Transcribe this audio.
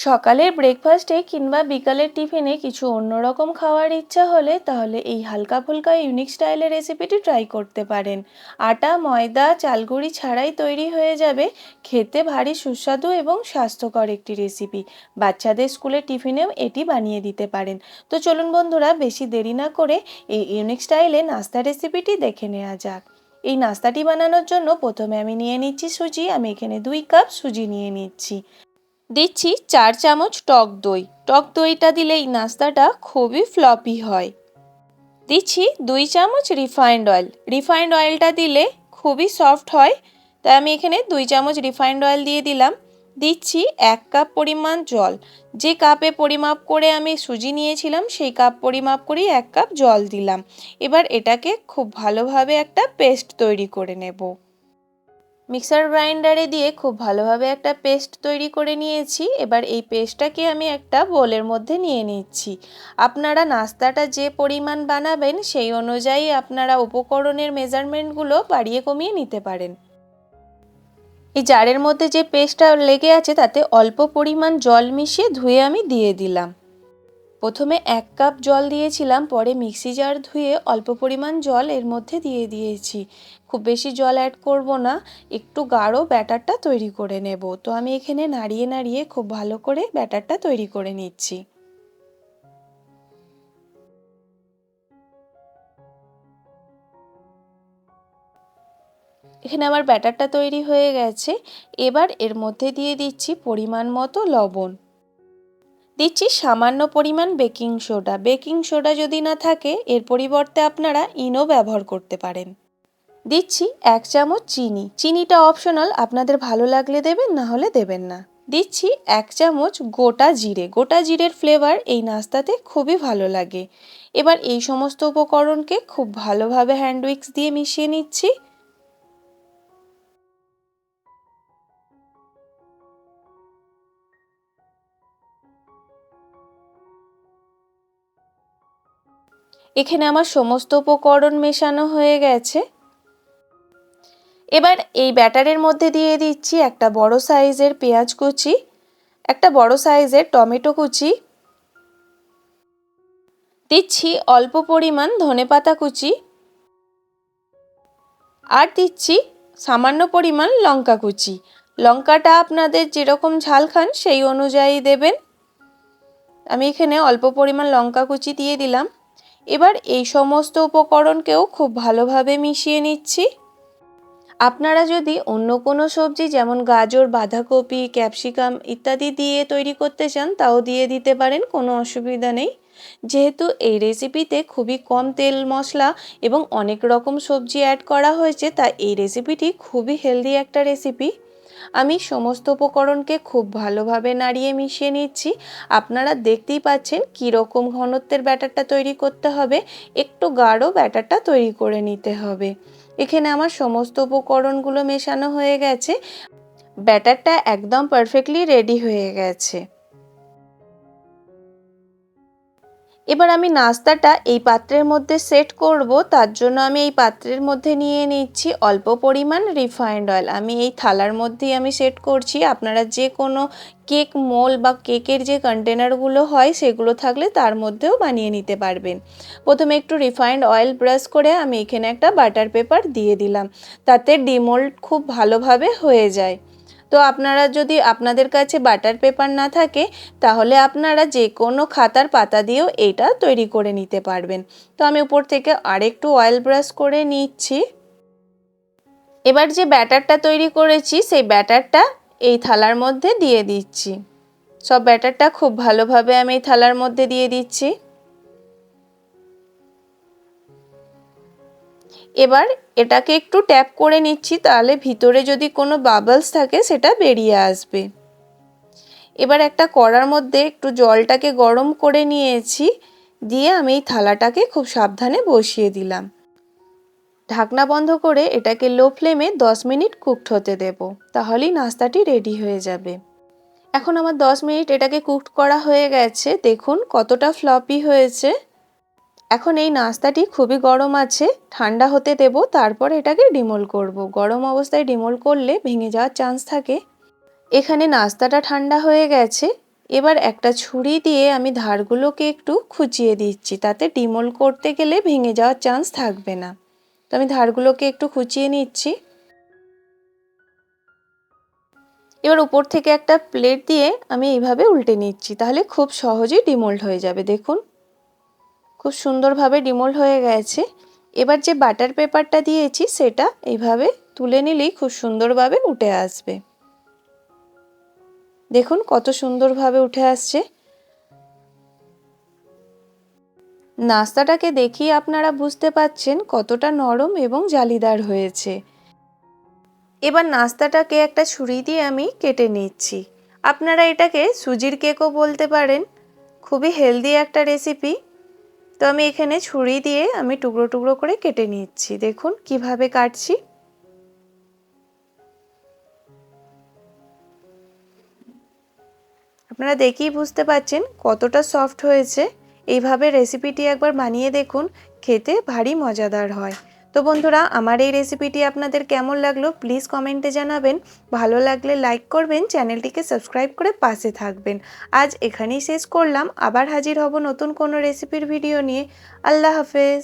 সকালের ব্রেকফাস্টে কিংবা বিকালের টিফিনে কিছু অন্যরকম খাওয়ার ইচ্ছা হলে তাহলে এই হালকা ফুলকা ইউনিক স্টাইলের রেসিপিটি ট্রাই করতে পারেন। আটা, ময়দা, চালগুড়ি ছাড়াই তৈরি হয়ে যাবে। খেতে ভারী সুস্বাদু এবং স্বাস্থ্যকর একটি রেসিপি বাচ্চাদের স্কুলের টিফিনেও এটি বানিয়ে দিতে পারেন। তো চলুন বন্ধুরা, বেশি দেরি না করে এই ইউনিক স্টাইলে নাস্তা রেসিপিটি দেখে নেওয়া যাক। এই নাস্তাটি বানানোর জন্য প্রথমে আমি নিয়ে নিচ্ছি সুজি। আমি এখানে দুই কাপ সুজি নিয়ে নিচ্ছি। দিচ্ছি চার চামচ টক দই। টক দইটা দিলে এই নাস্তাটা খুবই ফ্লপি হয়। দিচ্ছি দুই চামচ রিফাইন্ড অয়েল। রিফাইন্ড অয়েলটা দিলে খুবই সফট হয়, তাই আমি এখানে দুই চামচ রিফাইন্ড অয়েল দিয়ে দিলাম। দিচ্ছি এক কাপ পরিমাণ জল। যে কাপে পরিমাপ করে আমি সুজি নিয়েছিলাম, সেই কাপ পরিমাপ করেই এক কাপ জল দিলাম। এবার এটাকে খুব ভালোভাবে একটা পেস্ট তৈরি করে নেব। মিক্সার গ্রাইন্ডারে দিয়ে খুব ভালোভাবে একটা পেস্ট তৈরি করে নিয়েছি। এবার এই পেস্টটাকে আমি একটা বোলের মধ্যে নিয়ে নিচ্ছি। আপনারা নাস্তাটা যে পরিমাণ বানাবেন, সেই অনুযায়ী আপনারা উপকরণের মেজারমেন্টগুলো বাড়িয়ে কমিয়ে নিতে পারেন। এই জারের মধ্যে যে পেস্টটা লেগে আছে, তাতে অল্প পরিমাণ জল মিশিয়ে ধুয়ে আমি দিয়ে দিলাম। প্রথমে এক কাপ জল দিয়েছিলাম, পরে মিক্সি জার ধুয়ে অল্প পরিমাণ জল এর মধ্যে দিয়ে দিয়েছি। খুব বেশি জল অ্যাড করব না, একটু গাঢ় ব্যাটারটা তৈরি করে নেব। তো আমি এখানে নাড়িয়ে নাড়িয়ে খুব ভালো করে ব্যাটারটা তৈরি করে নিচ্ছি। এখানে আমার ব্যাটারটা তৈরি হয়ে গেছে। এবার এর মধ্যে দিয়ে দিচ্ছি পরিমাণ মতো লবণ। দিচ্ছি সামান্য পরিমাণ বেকিং সোডা। বেকিং সোডা যদি না থাকে, এর পরিবর্তে আপনারা ইনো ব্যবহার করতে পারেন। দিচ্ছি এক চামচ চিনি। চিনিটা অপশনাল, আপনাদের ভালো লাগলে দেবেন, না হলে দেবেন না। দিচ্ছি এক চামচ গোটা জিরে। গোটা জিরের ফ্লেভার এই নাস্তাতে খুবই ভালো লাগে। এবার এই সমস্ত উপকরণকে খুব ভালোভাবে হ্যান্ড উইক্স দিয়ে মিশিয়ে নিচ্ছি। এখানে আমার সমস্ত উপকরণ মেশানো হয়ে গেছে। এবার এই ব্যাটারের মধ্যে দিয়ে দিচ্ছি একটা বড় সাইজের পেঁয়াজ কুচি, একটা বড় সাইজের টমেটো কুচি, দিচ্ছি অল্প পরিমাণ ধনেপাতা কুচি, আর দিচ্ছি সামান্য পরিমাণ লঙ্কা কুচি। লঙ্কাটা আপনাদের যেরকম ঝাল খান সেই অনুযায়ী দেবেন। আমি এখানে অল্প পরিমাণ লঙ্কা কুচি দিয়ে দিলাম। এবার এই সমস্ত উপকরণকেও খুব ভালোভাবে মিশিয়ে নিচ্ছি। আপনারা যদি অন্য কোনো সবজি যেমন গাজর, বাঁধাকপি, ক্যাপসিকাম ইত্যাদি দিয়ে তৈরি করতে চান, তাও দিয়ে দিতে পারেন, কোনো অসুবিধা নেই। যেহেতু এই রেসিপিতে খুবই কম তেল মশলা এবং অনেক রকম সবজি অ্যাড করা হয়েছে, তাই এই রেসিপিটি খুবই হেলদি একটা রেসিপি। আমি সমস্ত উপকরণকে খুব ভালোভাবে নাড়িয়ে মিশিয়ে নিচ্ছি। আপনারা দেখতেই পাচ্ছেন কীরকম ঘনত্বের ব্যাটারটা তৈরি করতে হবে। একটু গাঢ় ব্যাটারটা তৈরি করে নিতে হবে। এখানে আমার সমস্ত উপকরণগুলো মেশানো হয়ে গেছে। ব্যাটারটা একদম পারফেক্টলি রেডি হয়ে গেছে। এবার আমি নাস্তাটা এই পাত্রের মধ্যে সেট করব, তার জন্য আমি এই পাত্রের মধ্যে নিয়ে নিচ্ছি অল্প পরিমাণ রিফাইন্ড অয়েল আমি এই থালার মধ্যেই আমি সেট করছি। আপনারা যে কোনো কেক মোল বা কেকের যে কন্টেনারগুলো হয়, সেগুলো থাকলে তার মধ্যেও বানিয়ে নিতে পারবেন। প্রথমে একটু রিফাইন্ড অয়েল ব্রাশ করে আমি এখানে একটা বাটার পেপার দিয়ে দিলাম। তাতে ডিমোল্ড খুব ভালোভাবে হয়ে যায়। তো আপনারা যদি আপনাদের কাছে বাটার পেপার না থাকে, তাহলে আপনারা যে কোনো খাতার পাতা দিয়েও এটা তৈরি করে নিতে পারবেন। তো আমি উপর থেকে আরেকটু অয়েল ব্রাশ করে নিচ্ছি। এবার যে ব্যাটারটা তৈরি করেছি, সেই ব্যাটারটা এই থালার মধ্যে দিয়ে দিচ্ছি। সব ব্যাটারটা খুব ভালোভাবে আমি এই থালার মধ্যে দিয়ে দিচ্ছি। এবার এটাকে একটু ট্যাপ করে নিচ্ছি, তাহলে ভিতরে যদি কোনো বাবলস থাকে সেটা বেরিয়ে আসবে। এবার একটা কড়ার মধ্যে একটু জলটাকে গরম করে নিয়েছি, দিয়ে আমি এই থালাটাকে খুব সাবধানে বসিয়ে দিলাম। ঢাকনা বন্ধ করে এটাকে লো ফ্লেমে দশ মিনিট কুকড হতে দেব, তাহলেই নাস্তাটি রেডি হয়ে যাবে। এখন আমার দশ মিনিট এটাকে কুকড করা হয়ে গেছে, দেখুন কতটা ফ্লপি হয়েছে। এখন এই নাস্তাটি খুবই গরম আছে, ঠান্ডা হতে দেব, তারপর এটাকে ডিমোল করব। গরম অবস্থায় ডিমোল করলে ভেঙে যাওয়ার চান্স থাকে। এখানে নাস্তাটা ঠান্ডা হয়ে গেছে। এবার একটা ছুরি দিয়ে আমি ধারগুলোকে একটু খুঁচিয়ে দিচ্ছি। তাতে ডিমোল করতে গেলে ভেঙে যাওয়ার চান্স থাকবে না। তো আমি ধারগুলোকে একটু খুঁচিয়ে নিচ্ছি। এবার উপর থেকে একটা প্লেট দিয়ে আমি এইভাবে উল্টে নিচ্ছি। তাহলে খুব সহজেই ডিমোল্ড হয়ে যাবে, দেখুন। খুব সুন্দরভাবে ডিমোল্ড হয়ে গেছে। এবার যে বাটার পেপারটা দিয়েছি, সেটা এইভাবে তুলে নিলেই খুব সুন্দরভাবে উঠে আসবে। দেখুন কত সুন্দরভাবে উঠে আসছে। নাস্তাটাকে দেখিয়ে আপনারা বুঝতে পাচ্ছেন কতটা নরম এবং জালিদার হয়েছে। এবার নাস্তাটাকে একটা ছুরি দিয়ে আমি কেটে নিচ্ছি। আপনারা এটাকে সুজির কেকও বলতে পারেন। খুবই হেলদি একটা রেসিপি। তো আমি এখানে ছুরি দিয়ে আমি টুকরো টুকরো করে কেটে নিচ্ছি। দেখুন, কীভাবে কাটছি। আপনারা দেখেই বুঝতে পাচ্ছেন কতটা সফট হয়েছে। এইভাবে রেসিপিটি একবার বানিয়ে দেখুন, খেতে ভারী মজাদার হয়। তো বন্ধুরা, আমার এই রেসিপিটি আপনাদের কেমন লাগল প্লিজ কমেন্টে জানাবেন। ভালো লাগলে লাইক করবেন চ্যানেলটিকে সাবস্ক্রাইব করে পাশে থাকবেন। আজ এখানেই শেষ করলাম, আবার হাজির হব নতুন কোনো রেসিপির ভিডিও নিয়ে। আল্লাহ হাফেজ।